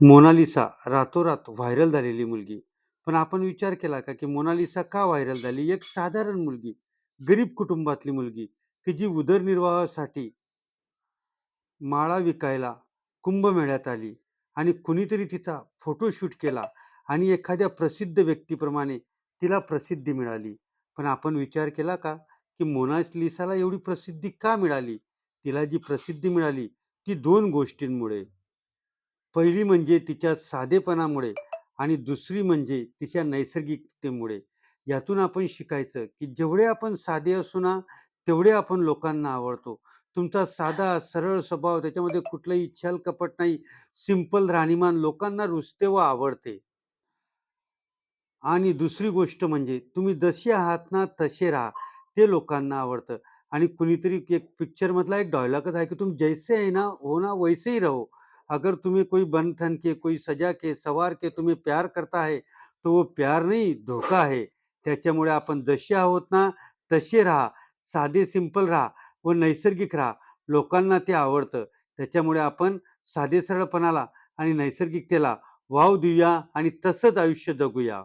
Mona Lisa रातोरात viral झालेली मुलगी. पण आपण विचार केला का, की मोनालिसा का व्हायरल झाली? एक साधारण मुलगी, गरीब कुटुंबातली मुलगी, की जी उदरनिर्वाहासाठी माळा विकायला कुंभमेळ्यात आली आणि कुणीतरी तिचा फोटोशूट केला आणि एखाद्या प्रसिद्ध व्यक्तीप्रमाणे तिला प्रसिद्धी मिळाली. पण आपण विचार केला का, की मोनालिसाला एवढी प्रसिद्धी का मिळाली? तिला जी प्रसिद्धी मिळाली ती दोन गोष्टींमुळे. पहिली म्हणजे तिच्या साधेपणामुळे आणि दुसरी म्हणजे तिच्या नैसर्गिकतेमुळे. यातून आपण शिकायचं, की जेवढे आपण साधे असू ना, तेवढे आपण लोकांना आवडतो. तुमचा साधा, सरळ स्वभाव, त्याच्यामध्ये कुठलंही छल-कपट नाही, सिंपल राहणीमान लोकांना रुचते व आवडते. आणि दुसरी गोष्ट म्हणजे तुम्ही जसे आहात ना, तसे राहा. ते लोकांना आवडतं. आणि कुणीतरी एक पिक्चरमधला एक डायलॉगच आहे, की तुम्ही जैसे आहे ना, हो ना वैसे ही रहो. अगर तुम्हें कोई बन-ठन के, कोई सजा के, सवार के तुम्ही प्यार करता है, तो वो प्यार नाही धोका आहे त्याच्यामुळे आपण जसे आहोत ना, तसे राहा. साधे सिंपल राहा व नैसर्गिक राहा. लोकांना ते आवडतं. त्याच्यामुळे आपण साधे सरळपणाला आणि नैसर्गिकतेला वाव देऊया आणि तसंच आयुष्य जगूया.